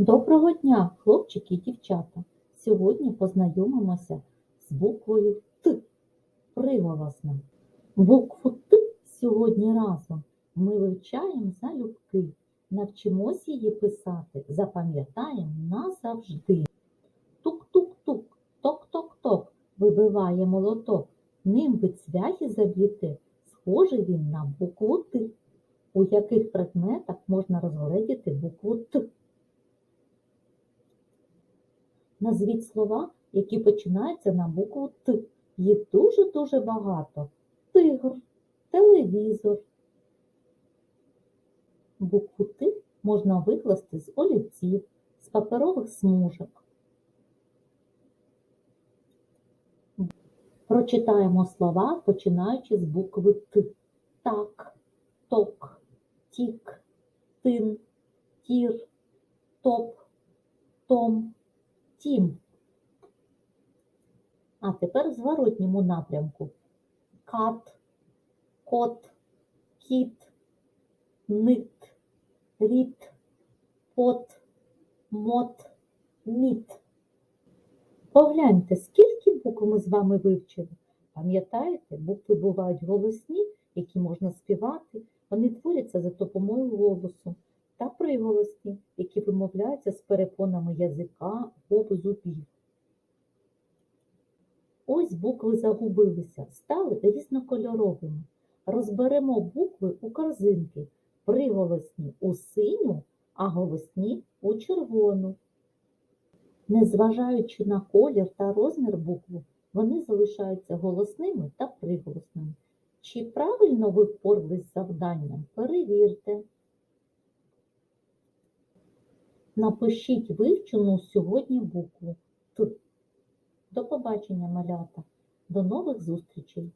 Доброго дня, хлопчики і дівчата! Сьогодні познайомимося з буквою Т приголосним. Букву Т сьогодні разом ми вивчаємо залюбки, навчимось її писати, запам'ятаємо назавжди. Тук-тук-тук, ток-ток-ток, вибиває молоток, ним ви цвяхи заб'єте, схожий він на букву Т. У яких предметах можна розгледіти букву Т? Назвіть слова, які починаються на букву Т. Їх дуже-дуже багато. Тигр, телевізор. Букву Т можна викласти з олівців, з паперових смужок. Прочитаємо слова, починаючи з букви Т. Так, ток, тік, тин, тір, топ, том, тім. А тепер в зворотньому напрямку. Кат, кот, кіт, нит, ріт, пот, мот, міт. Погляньте, скільки букв ми з вами вивчили. Пам'ятаєте, букви бувають голосні, які можна співати, вони творяться за допомогою голосу, та приголосні, які вимовляються з перепонами язика, губ, зубів. Ось букви загубилися, стали різнокольоровими. Розберемо букви у корзинки, приголосні у синю, а голосні у червону. Незважаючи на колір та розмір букви, вони залишаються голосними та приголосними. Чи правильно ви впорались з завданням? Перевірте. Напишіть вивчену сьогодні букву. До побачення, малята. До нових зустрічей!